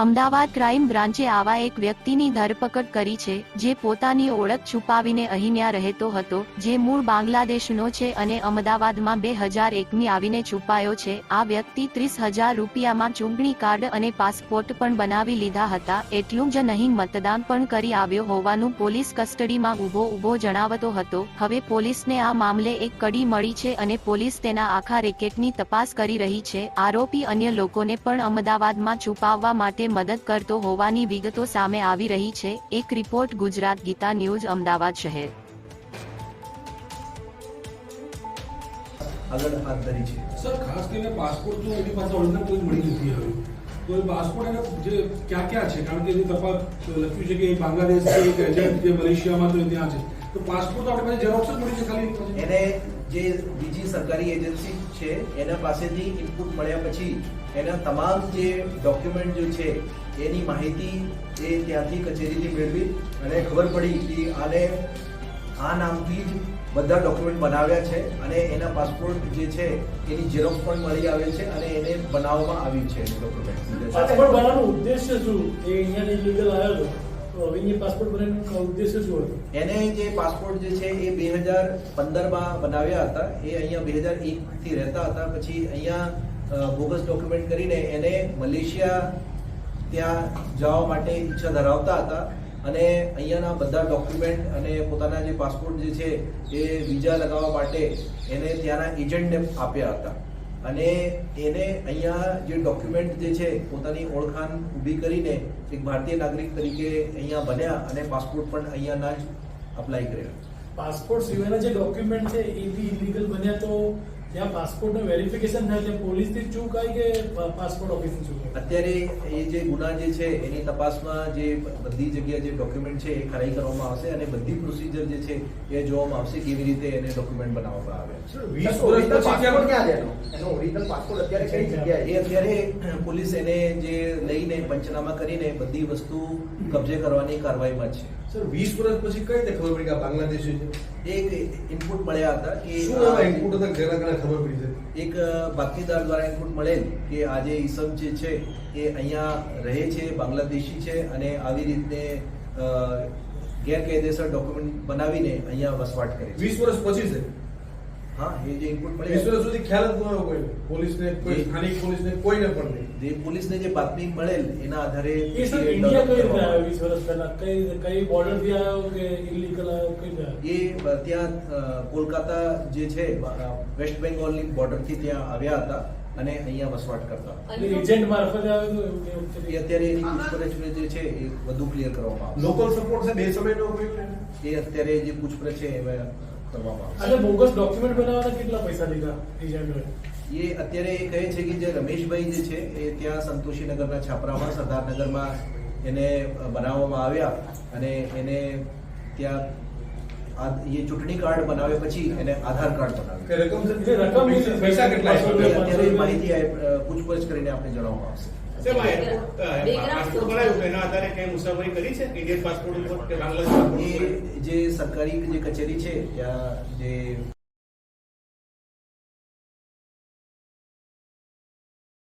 Ahmedabad crime બ્રાન્ચે આવા એક વ્યક્તિની ધરપકડ કરી છે, જે પોતાની ઓળખ છુપાવીને અહીંયા રહેતો હતો, જે મૂળ બાંગ્લાદેશનો છે અને અમદાવાદમાં બે હજાર એકમી આવીને છુપાયો છે. આ વ્યક્તિ ત્રીસ હજાર રૂપિયામાં ચૂંટણી કાર્ડ અને પાસપોર્ટ પણ બનાવી લીધા હતા, એટલું જ નહીં, મતદાન પણ કરી આવ્યો હોવાનું પોલીસ કસ્ટડીમાં ઊભો ઊભો જણાવતો હતો. હવે પોલીસને આ મામલે એક કડી મળી છે અને પોલીસ તેના આખા રેકેટની તપાસ કરી રહી છે. આરોપી અન્ય લોકોને પણ અમદાવાદમાં છુપાવવા માટે મદદ કરતો હોવાની વિગતો સામે આવી રહી છે. એક રિપોર્ટ ગુજરાત ગીતા ન્યૂઝ અમદાવાદ શહેર. આગળ હાથ ધરી છે. સર ખાસ કરીને પાસપોર્ટ તો એની પાસે ઓરિજિનલ કોઈ મળી નથી હવે તો એ પાસપોર્ટ એને જે ક્યાં ક્યાં છે? કારણ કે એની તપાસ લખ્યું છે કે બાંગ્લાદેશ છે કે એજન્ટ જે મલેશિયામાં તો ત્યાં છે. તો પાસપોર્ટ તો આપણી પાસે ઝેરોક્સ જ મળી છે ખાલી. એને જે બીજી સરકારી એજન્સી છે એના પાસેથી ઇનપુટ મળ્યા પછી એના તમામ જે ડોક્યુમેન્ટ જે છે એની માહિતી એ ત્યાંથી કચેરીથી મેળવી અને ખબર પડી કે આને આ નામથી જ બધા ડોક્યુમેન્ટ બનાવ્યા છે અને એના પાસપોર્ટ જે છે એની ઝેરોક્સ પણ મળી આવે છે અને એને બનાવવામાં આવ્યું છે ડોક્યુમેન્ટ પાસપોર્ટ બનાવવાનો ઉદ્દેશ્ય શું? એ અહીંયા ઇલીગલ આવ્યો તો પાસપોર્ટ બનાવવાનો ઉદ્દેશ્ય શું હતો? એને જે પાસપોર્ટ જે છે એ બે હજાર પંદરમાં બનાવ્યા હતા. એ અહીંયા બે હજાર એકથી રહેતા હતા. પછી અહીંયા બોગસ ડોક્યુમેન્ટ કરીને એને મલેશિયા ત્યાં જવા માટે ઈચ્છા ધરાવતા હતા. અને અહીંયાના બધા ડોક્યુમેન્ટ અને પોતાના જે પાસપોર્ટ જે છે એ વિઝા લગાવવા માટે એને ત્યાંના એજન્ટને આપ્યા હતા. અને એને અહીંયા જે ડોક્યુમેન્ટ જે છે, પોતાની ઓળખાણ ઊભી કરીને એક ભારતીય નાગરિક તરીકે અહીંયા બન્યા અને પાસપોર્ટ પણ અહીંયાના જ અપ્લાય કર્યા. પાસપોર્ટ સિવાયના જે ડોક્યુમેન્ટ છે, એ બી ઇલીગલ બન્યા તો ત્યાં પાસપોર્ટનું વેરિફિકેશન થાય છે પોલીસથી ચૂક આવી કે પાસપોર્ટ ઓફિસની ચૂક અત્યારે એ જે ગુના જે છે એની તપાસમાં જે બધી જગ્યા જે ડોક્યુમેન્ટ છે એ ખરાઈ કરવામાં આવશે અને બધી પ્રોસિજર જે છે એ જોવામાં આવશે કેવી રીતે એને ડોક્યુમેન્ટ બનાવવામાં આવે. વીસ વર્ષ પછી ક્યાં છે? એનો? એનો ઓરિજિનલ પાસપોર્ટ અત્યારે કઈ જગ્યાએ એ અત્યારે પોલીસ એને જે લઈને પંચનામા કરીને બધી વસ્તુ કબજે કરવાની કાર્યવાહીમાં છે. સર વીસ વર્ષ પછી કઈ રીતે ખબર પડી કે આ બાંગ્લાદેશી છે? એક ઇનપુટ મળ્યા હતા કે શું ઇનપુટ હતા? ઘણા કારણે ખબર પડી છે. એક બાતમીદાર દ્વારા ઇનપુટ મળેલ કે આજે ઈસમ જે છે એ અહીંયા રહે છે બાંગ્લાદેશી છે અને આવી રીતે ગેરકાયદેસર ડોક્યુમેન્ટ બનાવીને અહીંયા વસવાટ કરે વીસ વર્ષ પછી છે. હા એ જે ઇનપુટ વેસ્ટ બેંગોલની સુધી ખ્યાલ જ ન કોઈ. પોલીસને કોઈ સ્થાનિક પોલીસને કોઈને પણ નહીં. જે પોલીસને જે બાતમી મળેલ એના આધારે એ સર ઇન્ડિયા કઈ રીતે આવ્યો વીસ વર્ષ પહેલા? કઈ કઈ બોર્ડરથી આવ્યો કે ઇલીગલ આવ્યો? કઈ એ ત્યાં કોલકાતા જે છે વેસ્ટ બેંગોલની બોર્ડરથી ત્યાં આવ્યા હતા અને અહીંયા વસવાટ કરતા એજન્ટ મારફતે અત્યારે એની પૂછપરછ જે છે એ વધુ ક્લિયર કરવામાં લોકલ સપોર્ટ છે બે સમયનો એ અત્યારે જે પૂછપરછ છે એમાં કરવામાં અને બોગસ ડોક્યુમેન્ટ બનાવવાના કેટલા પૈસા લીધા એજન્ટોએ એ અત્યારે એ કહે છે કે જે રમેશભાઈ જે છે એ ત્યાં સંતોષીનગરના છાપરામાં સરદારનગરમાં એને બનાવવામાં આવ્યા અને એને ત્યાં એ ચૂંટણી કાર્ડ બનાવ્યા પછી એને આધાર કાર્ડ? અત્યારે માહિતી આ, પૂછપરછ કરીને આપણે જણાવવામાં આવશે. જે સરકારી જે કચેરી છે ત્યાં જે